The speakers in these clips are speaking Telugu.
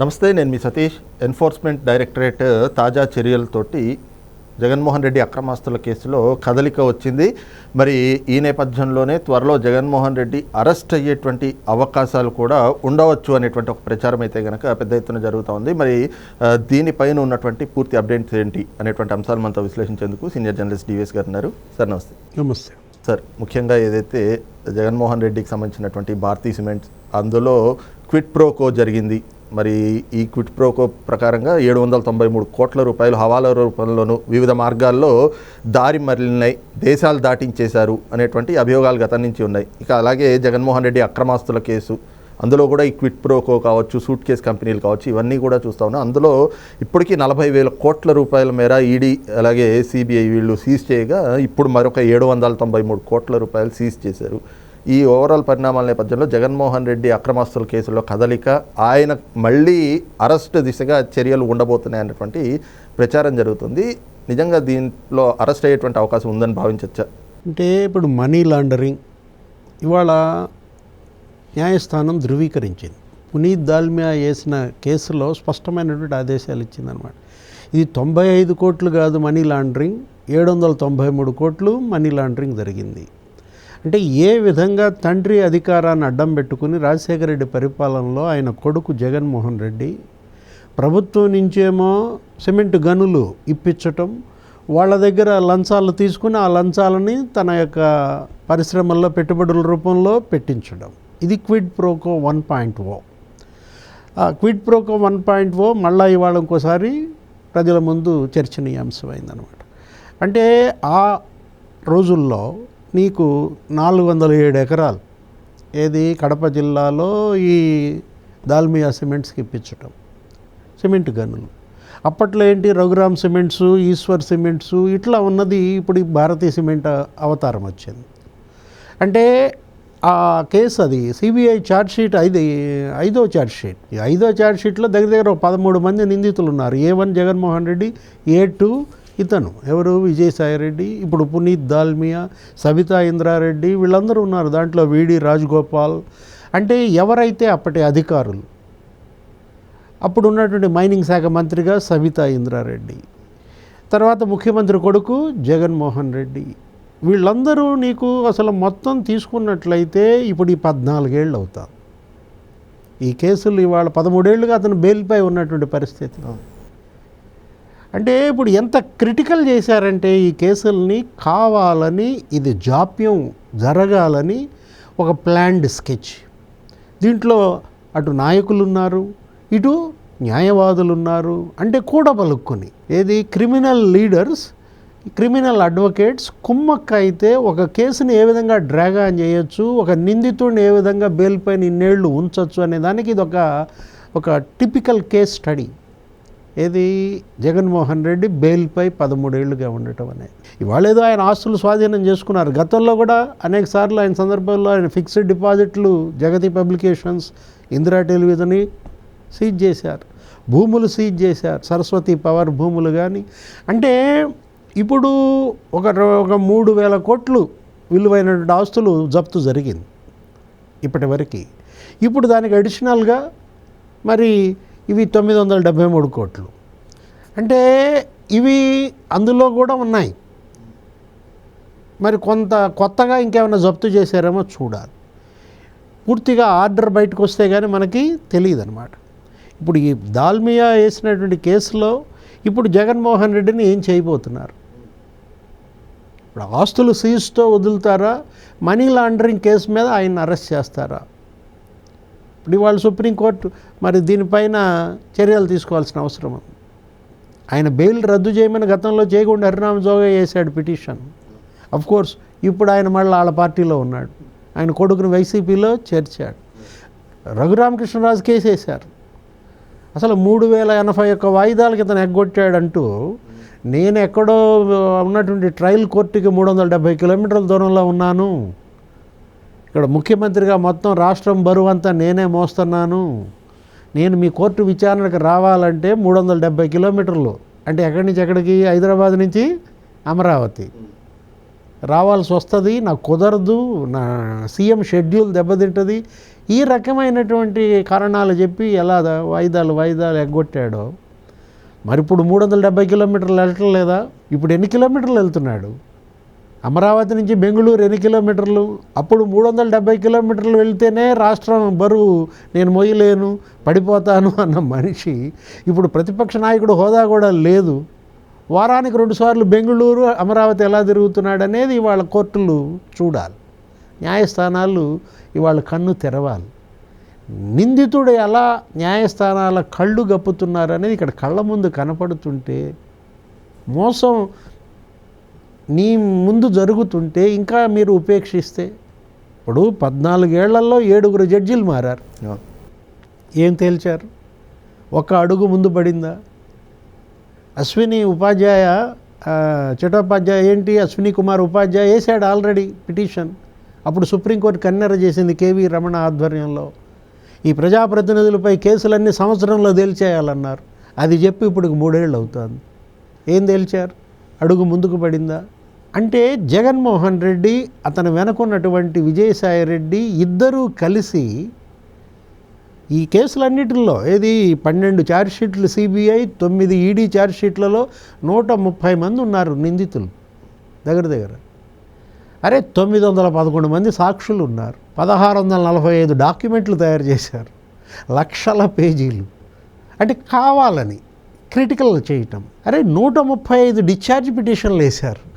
నమస్తే నేను మీ సతీష్ ఎన్ఫోర్స్మెంట్ డైరెక్టరేట్ తాజా చర్యలతోటి జగన్మోహన్ రెడ్డి అక్రమాస్తుల కేసులో కదలిక వచ్చింది. మరి ఈ నేపథ్యంలోనే త్వరలో జగన్మోహన్ రెడ్డి అరెస్ట్ అయ్యేటువంటి అవకాశాలు కూడా ఉండవచ్చు అనేటువంటి ఒక ప్రచారం అయితే కనుక పెద్ద ఎత్తున జరుగుతూ ఉంది. మరి దీనిపైన ఉన్నటువంటి పూర్తి అప్డేట్స్ ఏంటి అనేటువంటి అంశాలు మనతో విశ్లేషించేందుకు సీనియర్ జర్నలిస్ట్ డివిఎస్ గారు ఉన్నారు. సార్ నమస్తే. నమస్తే. సార్ ముఖ్యంగా ఏదైతే జగన్మోహన్ రెడ్డికి సంబంధించినటువంటి భారతీ సిమెంట్స్ అందులో క్విట్ ప్రోకో జరిగింది. మరి ఈ క్విట్ ప్రోకో ప్రకారంగా ఏడు వందల తొంభై మూడు కోట్ల రూపాయలు హవాలా రూపంలోనూ వివిధ మార్గాల్లో దారి మరలినాయి దేశాలు దాటించేశారు అనేటువంటి అభియోగాలు గతం నుంచి ఉన్నాయి. ఇక అలాగే జగన్మోహన్ రెడ్డి అక్రమాస్తుల కేసు అందులో కూడా ఈ క్విట్ ప్రోకో కావచ్చు సూట్ కేస్ కంపెనీలు కావచ్చు ఇవన్నీ కూడా చూస్తా ఉన్నాం. అందులో ఇప్పటికీ నలభై వేల కోట్ల రూపాయల మేర ఈడీ అలాగే సిబిఐ వీళ్ళు సీజ్ చేయగా ఇప్పుడు మరొక ఏడు వందల తొంభై మూడు కోట్ల రూపాయలు సీజ్ చేశారు. ఈ ఓవరాల్ పరిణామాల నేపథ్యంలో జగన్మోహన్ రెడ్డి అక్రమాస్తుల కేసులో కదలిక ఆయన మళ్ళీ అరెస్ట్ దిశగా చర్యలు ఉండబోతున్నాయి అన్నటువంటి ప్రచారం జరుగుతుంది. నిజంగా దీంట్లో అరెస్ట్ అయ్యేటువంటి అవకాశం ఉందని భావించవచ్చా అంటే ఇప్పుడు మనీ లాండరింగ్ ఇవాళ న్యాయస్థానం ధృవీకరించింది. పునీత్ దాల్మియా వేసిన కేసులో స్పష్టమైనటువంటి ఆదేశాలు ఇచ్చిందనమాట ఇది తొంభై ఐదు కోట్లు కాదు మనీ లాండరింగ్ ఏడు వందల తొంభై మూడు కోట్లు మనీ లాండరింగ్ జరిగింది. అంటే ఏ విధంగా తండ్రి అధికారాన్ని అడ్డం పెట్టుకుని రాజశేఖర రెడ్డి పరిపాలనలో ఆయన కొడుకు జగన్మోహన్ రెడ్డి ప్రభుత్వం నుంచేమో సిమెంట్ గనులు ఇప్పించటం వాళ్ళ దగ్గర లంచాలు తీసుకుని ఆ లంచాలని తన యొక్క పరిశ్రమల్లో పెట్టుబడుల రూపంలో పెట్టించడం. ఇది quid pro quo one point O. ఆ quid pro quo one point O మళ్ళా ఇవాళ ఇంకోసారి ప్రజల ముందు చర్చనీయాంశమైందనమాట. అంటే ఆ రోజుల్లో నీకు నాలుగు వందల ఏడు ఎకరాలు. ఏది కడప జిల్లాలో ఈ దాల్మియా సిమెంట్స్కి ఇప్పించటం. సిమెంట్ గనులు. అప్పట్లో ఏంటి రఘురామ్ సిమెంట్స్ ఈశ్వర్ సిమెంట్స్ ఇట్లా ఉన్నది ఇప్పుడు భారతీయ సిమెంట్ అవతారం వచ్చింది. అంటే ఆ కేసు అది సిబిఐ ఛార్జ్షీట్ ఐదు ఐదో ఛార్జ్షీట్ ఈ ఐదో ఛార్జ్షీట్లో దగ్గర దగ్గర ఒక పదమూడు మంది నిందితులు ఉన్నారు A one Jaganmohan Reddy A two ఇతను ఎవరు? విజయసాయి రెడ్డి ఇప్పుడు పునీత్ దాల్మియా సబితా ఇంద్రారెడ్డి వీళ్ళందరూ ఉన్నారు దాంట్లో వీడి రాజగోపాల్. అంటే ఎవరైతే అప్పటి అధికారులు అప్పుడు ఉన్నటువంటి మైనింగ్ శాఖ మంత్రిగా సబితా ఇంద్రారెడ్డి తర్వాత ముఖ్యమంత్రి కొడుకు జగన్మోహన్ రెడ్డి. వీళ్ళందరూ నీకు అసలు మొత్తం తీసుకున్నట్లయితే ఇప్పుడు ఈ పద్నాలుగేళ్ళు అవుతారు. ఈ కేసులు ఇవాళ పదమూడేళ్ళుగా అతను బెయిల్పై ఉన్నటువంటి పరిస్థితి. అంటే ఇప్పుడు ఎంత క్రిటికల్ చేశారంటే ఈ కేసుల్ని కావాలని ఇది జాప్యం జరగాలని ఒక ప్లాన్డ్ స్కెచ్. దీంట్లో అటు నాయకులు ఉన్నారు ఇటు న్యాయవాదులు ఉన్నారు అంటే కూడబలుక్కుని. ఏది? క్రిమినల్ లీడర్స్ క్రిమినల్ అడ్వకేట్స్ కుమ్మక్క అయితే ఒక కేసుని ఏ విధంగా డ్రాగాన్ చేయొచ్చు ఒక నిందితుడిని ఏ విధంగా బెయిల్ పైన ఇన్నేళ్ళు ఉంచవచ్చు అనే దానికి ఇది ఒక ఒక టిపికల్ కేస్ స్టడీ. ఏది? జగన్మోహన్ రెడ్డి బెయిల్పై పదమూడేళ్ళుగా ఉండటం అనేది. ఇవాళ ఏదో ఆయన ఆస్తులు స్వాధీనం చేసుకున్నారు. గతంలో కూడా అనేక సార్లు ఆయన సందర్భంలో ఆయన ఫిక్స్డ్ డిపాజిట్లు Jagati publications Indira television seize చేశారు. భూములు సీజ్ చేశారు. సరస్వతి పవర్ భూములు కానీ అంటే ఇప్పుడు ఒక ఒక మూడు వేల కోట్లు విలువైనటువంటి ఆస్తులు జప్తు జరిగింది ఇప్పటి వరకు ఇప్పుడు దానికి అడిషనల్గా మరి ఇవి తొమ్మిది వందల డెబ్భై మూడు కోట్లు. అంటే ఇవి అందులో కూడా ఉన్నాయి. మరి కొంత కొత్తగా ఇంకేమైనా జప్తు చేశారేమో చూడాలి. పూర్తిగా ఆర్డర్ బయటకు వస్తే కానీ మనకి తెలియదు అనమాట ఇప్పుడు ఈ దాల్మియా వేసినటువంటి కేసులో ఇప్పుడు జగన్మోహన్ రెడ్డిని ఏం చేయబోతున్నారు? ఇప్పుడు ఆస్తులు సీజ్తో వదులుతారా? మనీ లాండరింగ్ కేసు మీద ఆయన అరెస్ట్ చేస్తారా? ఇప్పుడు ఇవాళ సుప్రీంకోర్టు మరి దీనిపైన చర్యలు తీసుకోవాల్సిన అవసరం ఉంది. ఆయన బెయిల్ రద్దు చేయమని గతంలో చేయకుండా హరిరామ జోగా వేశాడు పిటిషన్. అఫ్ కోర్స్ ఇప్పుడు ఆయన మళ్ళీ వాళ్ళ పార్టీలో ఉన్నాడు. ఆయన కొడుకుని వైసీపీలో చేర్చాడు. రఘురామకృష్ణరాజు కేసు వేశారు. అసలు మూడు వేల ఎనభై ఒక్క వాయిదాల క్రితం ఎగ్గొట్టాడంటూ నేను ఎక్కడో ఉన్నటువంటి ట్రయల్ కోర్టుకి మూడు వందల డెబ్బై కిలోమీటర్ల దూరంలో ఉన్నాను. ఇక్కడ ముఖ్యమంత్రిగా మొత్తం రాష్ట్రం బరువు అంతా నేనే మోస్తున్నాను. నేను మీ కోర్టు విచారణకు రావాలంటే మూడు వందల డెబ్బై కిలోమీటర్లు. అంటే ఎక్కడి నుంచి ఎక్కడికి? హైదరాబాద్ నుంచి అమరావతి. రావాల్సి వస్తుంది నాకు కుదరదు నా సీఎం షెడ్యూల్ దెబ్బతింటుంది. ఈ రకమైనటువంటి కారణాలు చెప్పి ఎలా వాయిదాలు వాయిదాలు ఎగ్గొట్టాడో. మరి ఇప్పుడు మూడు వందల డెబ్బై కిలోమీటర్లు వెళ్ళటం లేదా ఇప్పుడు ఎన్ని కిలోమీటర్లు వెళ్తున్నాడు? అమరావతి నుంచి బెంగళూరు ఎన్ని కిలోమీటర్లు? అప్పుడు మూడు వందల డెబ్బై కిలోమీటర్లు వెళ్తేనే రాష్ట్రం బరువు నేను మొయ్యలేను పడిపోతాను అన్న మనిషి. ఇప్పుడు ప్రతిపక్ష నాయకుడు హోదా కూడా లేదు. వారానికి రెండుసార్లు బెంగళూరు అమరావతి ఎలా తిరుగుతున్నాడు అనేది ఇవాళ కోర్టులు చూడాలి. న్యాయస్థానాలు ఇవాళ కన్ను తెరవాలి. నిందితుడు ఎలా న్యాయస్థానాల కళ్ళు గప్పుతున్నారు అనేది ఇక్కడ కళ్ళ ముందు కనపడుతుంటే మోసం నీ ముందు జరుగుతుంటే ఇంకా మీరు ఉపేక్షిస్తే ఇప్పుడు పద్నాలుగేళ్ళలో ఏడుగురు జడ్జీలు మారారు. ఏం తేల్చారు? ఒక అడుగు ముందు పడిందా? అశ్విని ఉపాధ్యాయ చటోపాధ్యాయ ఏంటి? అశ్విని కుమార్ ఉపాధ్యాయ వేసాడు ఆల్రెడీ పిటిషన్. అప్పుడు సుప్రీంకోర్టు కన్నెర చేసింది కేవీ రమణ ఆధ్వర్యంలో. ఈ ప్రజాప్రతినిధులపై కేసులన్నీ సంవత్సరంలో తేల్చేయాలన్నారు. అది చెప్పి ఇప్పుడు మూడేళ్ళు అవుతుంది ఏం తేల్చారు? అడుగు ముందుకు పడిందా? అంటే జగన్మోహన్ రెడ్డి అతను వెనకున్నటువంటి విజయసాయి రెడ్డి ఇద్దరూ కలిసి ఈ కేసులన్నిటిలో ఏది పన్నెండు ఛార్జ్షీట్లు సిబిఐ తొమ్మిది ఈడీ ఛార్జ్షీట్లలో నూట ముప్పై మంది ఉన్నారు నిందితులు దగ్గర దగ్గర. అరే తొమ్మిది వందల పదకొండు మంది సాక్షులు ఉన్నారు. పదహారు వందల నలభై ఐదు డాక్యుమెంట్లు తయారు చేశారు. లక్షల పేజీలు. అంటే కావాలని క్రిటికల్ చేయటం. అరే నూట ముప్పై ఐదు డిశ్చార్జ్ పిటిషన్లు వేశారు.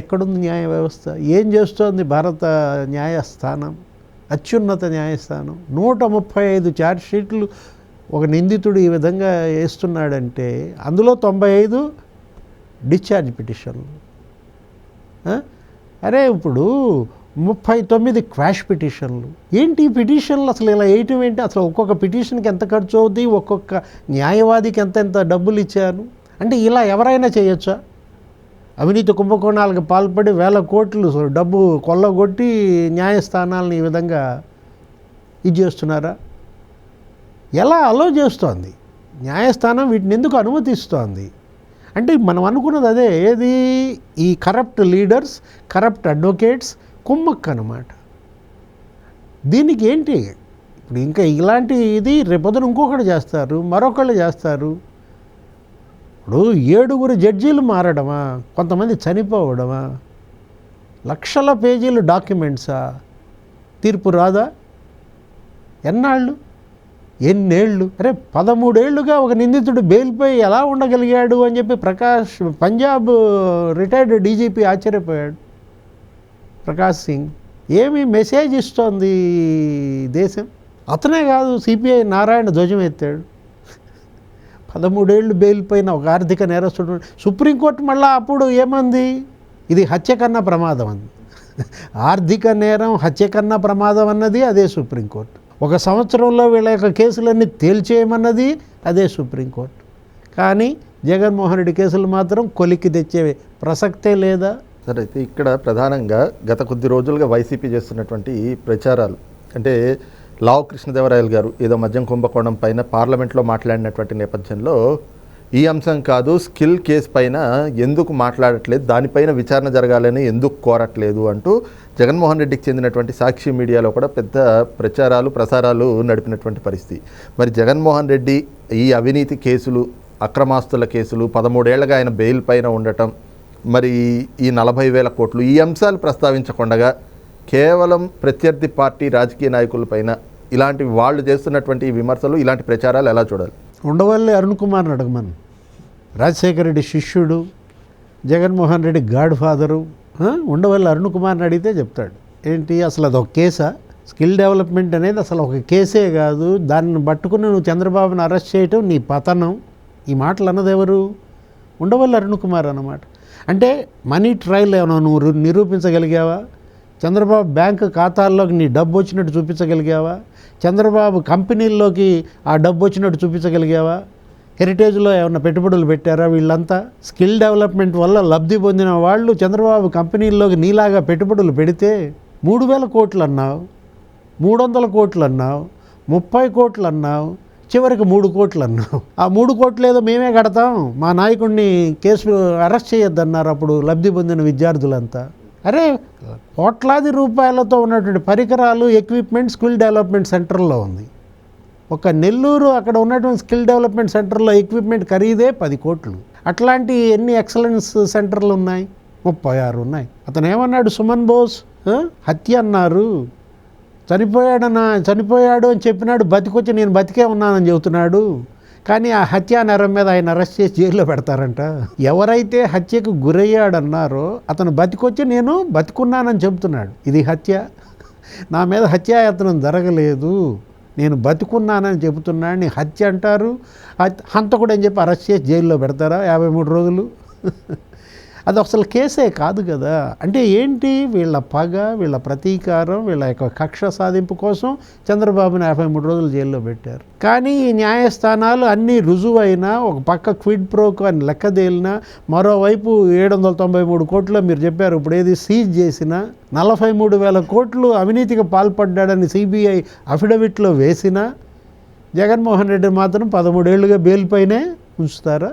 ఎక్కడుంది న్యాయ వ్యవస్థ? ఏం చేస్తోంది భారత న్యాయస్థానం అత్యున్నత న్యాయస్థానం నూట ముప్పై ఐదు షీట్లు ఒక నిందితుడు ఈ విధంగా వేస్తున్నాడంటే అందులో తొంభై ఐదు డిశ్చార్జ్ పిటిషన్లు. అరే ఇప్పుడు ముప్పై తొమ్మిది క్వాష్ పిటిషన్లు. ఏంటి ఈ పిటిషన్లు? అసలు ఇలా వేయటం ఏంటి? అసలు ఒక్కొక్క పిటిషన్కి ఎంత ఖర్చు అవుద్ది? ఒక్కొక్క న్యాయవాదికి ఎంత ఎంత డబ్బులు ఇచ్చాను అంటే ఇలా ఎవరైనా చేయొచ్చా? అవినీతి కుంభకోణాలకు పాల్పడి వేల కోట్లు డబ్బు కొల్లగొట్టి న్యాయస్థానాలను ఈ విధంగా ఇది చేస్తున్నారా? ఎలా అలో చేస్తోంది? న్యాయస్థానం వీటిని ఎందుకు అనుమతిస్తోంది? అంటే మనం అనుకున్నది అదే ఏది? ఈ కరప్ట్ లీడర్స్ కరప్ట్ అడ్వకేట్స్ కుమ్మక్క అనమాట దీనికి ఏంటి? ఇప్పుడు ఇంకా ఇలాంటి ఇది రేపొద్దున ఇంకొకటి చేస్తారు మరొకళ్ళు చేస్తారు. ఇప్పుడు ఏడుగురు జడ్జీలు మారడమా? కొంతమంది చనిపోవడమా? లక్షల పేజీలు డాక్యుమెంట్సా? తీర్పు రాదా? ఎన్నాళ్ళు? ఎన్నేళ్ళు? అరే పదమూడేళ్ళుగా ఒక నిందితుడు బెయిల్పై ఎలా ఉండగలిగాడు అని చెప్పి ప్రకాష్ పంజాబ్ రిటైర్డ్ డీజీపీ ఆశ్చర్యపోయాడు. ప్రకాష్ సింగ్ ఏమి మెసేజ్ ఇస్తోంది దేశం? అతనే కాదు సిపిఐ నారాయణ ధ్వజం ఎత్తాడు పదమూడేళ్ళు బెయిల్ పైన ఒక ఆర్థిక నేరస్తుడు సుప్రీంకోర్టు మళ్ళీ అప్పుడు ఏమంది? ఇది హత్య కన్నా ప్రమాదం అంది. ఆర్థిక నేరం హత్య కన్నా ప్రమాదం అన్నది అదే సుప్రీంకోర్టు. ఒక సంవత్సరంలో వీళ్ళ యొక్క కేసులన్నీ తేల్చేయమన్నది అదే సుప్రీంకోర్టు. కానీ జగన్మోహన్ రెడ్డి కేసులు మాత్రం కొలిక్కి తెచ్చే ప్రసక్తే లేదా? సరే అయితే ఇక్కడ ప్రధానంగా గత కొద్ది రోజులుగా వైసీపీ చేస్తున్నటువంటి ప్రచారాలు. అంటే లావు కృష్ణదేవరాయలు గారు ఏదో మద్యం కుంభకోణం పైన పార్లమెంట్లో మాట్లాడినటువంటి నేపథ్యంలో ఈ అంశం కాదు స్కిల్ కేసు పైన ఎందుకు మాట్లాడట్లేదు దానిపైన విచారణ జరగాలని ఎందుకు కోరట్లేదు అంటూ జగన్మోహన్ రెడ్డికి చెందినటువంటి సాక్షి మీడియాలో కూడా పెద్ద ప్రచారాలు ప్రసారాలు నడిపినటువంటి పరిస్థితి. మరి జగన్మోహన్ రెడ్డి ఈ అవినీతి కేసులు అక్రమాస్తుల కేసులు పదమూడేళ్ళుగా ఆయన బెయిల్ పైన ఉండటం మరి ఈ నలభై వేల కోట్లు ఈ అంశాలు ప్రస్తావించకుండా కేవలం ప్రత్యర్థి పార్టీ రాజకీయ నాయకులపైన ఇలాంటి వాళ్ళు చేస్తున్నటువంటి విమర్శలు ఇలాంటి ప్రచారాలు ఎలా చూడాలి? ఉండవల్లి అరుణ్ కుమార్ని అడగమను. రాజశేఖర రెడ్డి శిష్యుడు జగన్మోహన్ రెడ్డి గాడ్ ఫాదరు ఉండవల్లి అరుణ్ కుమార్ని అడిగితే చెప్తాడు. ఏంటి అసలు అదొక కేసా? స్కిల్ డెవలప్మెంట్ అనేది అసలు ఒక కేసే కాదు. దాన్ని పట్టుకుని నువ్వు చంద్రబాబుని అరెస్ట్ చేయటం నీ పతనం. ఈ మాటలు అన్నది ఎవరు? ఉండవల్లి అరుణ్ కుమార్ అన్నమాట. అంటే మనీ ట్రయల్ ఏమైనా నువ్వు నిరూపించగలిగావా? చంద్రబాబు బ్యాంకు ఖాతాల్లోకి నీ డబ్బు వచ్చినట్టు చూపించగలిగావా? చంద్రబాబు కంపెనీల్లోకి ఆ డబ్బు వచ్చినట్టు చూపించగలిగావా? హెరిటేజ్లో ఏమైనా పెట్టుబడులు పెట్టారా వీళ్ళంతా? స్కిల్ డెవలప్మెంట్ వల్ల లబ్ధి పొందిన వాళ్ళు చంద్రబాబు కంపెనీల్లోకి నీలాగా పెట్టుబడులు పెడితే మూడు వేల కోట్లు అన్నావు మూడు వందల కోట్లు అన్నావు ముప్పై కోట్లు అన్నావు చివరికి మూడు కోట్లు అన్నావు ఆ మూడు కోట్లు ఏదో మేమే కడతాం. మా నాయకుడిని కేసు అరెస్ట్ చేయొద్దన్నారు అప్పుడు లబ్ధి పొందిన విద్యార్థులంతా. అరే కోట్లాది రూపాయలతో ఉన్నటువంటి పరికరాలు ఎక్విప్మెంట్ స్కిల్ డెవలప్మెంట్ సెంటర్లో ఉంది. ఒక నెల్లూరు అక్కడ ఉన్నటువంటి స్కిల్ డెవలప్మెంట్ సెంటర్లో ఎక్విప్మెంట్ ఖరీదే పది కోట్లు. అట్లాంటి ఎన్ని ఎక్సలెన్స్ సెంటర్లు ఉన్నాయి? ముప్పై ఆరు ఉన్నాయి. అతను ఏమన్నాడు సుమన్ బోస్ హత్య అన్నారు. చనిపోయాడన్న చనిపోయాడు అని చెప్పినాడు బతికొచ్చి నేను బతికే ఉన్నానని చెబుతున్నాడు. కానీ ఆ హత్యా నేరం మీద ఆయన అరెస్ట్ చేసి జైల్లో పెడతారంట. ఎవరైతే హత్యకు గురయ్యాడన్నారో అతను బతికొచ్చి నేను బతికున్నానని చెబుతున్నాడు. ఇది హత్య. నా మీద హత్యాయత్నం జరగలేదు. నేను బతికున్నానని చెబుతున్నాడని హత్య అంటారు. హంతకుడు అని చెప్పి అరెస్ట్ చేసి జైల్లో పెడతారా? యాభై మూడు రోజులు. అది అసలు కేసే కాదు కదా. అంటే ఏంటి? వీళ్ళ పగ వీళ్ళ ప్రతీకారం వీళ్ళ యొక్క కక్ష సాధింపు కోసం చంద్రబాబుని యాభై మూడు రోజులు జైల్లో పెట్టారు. కానీ ఈ న్యాయస్థానాలు అన్నీ రుజువైనా ఒక పక్క క్విడ్ ప్రోకు అని లెక్కదేలినా మరోవైపు ఏడు వందల తొంభై మూడు కోట్లు మీరు చెప్పారు ఇప్పుడు ఏది సీజ్ చేసిన నలభై మూడు వేల కోట్లు అవినీతికి పాల్పడ్డాడని సిబిఐ అఫిడవిట్లో వేసినా జగన్మోహన్ రెడ్డి మాత్రం పదమూడేళ్ళుగా బెయిల్ పైనే ఉంచుతారా?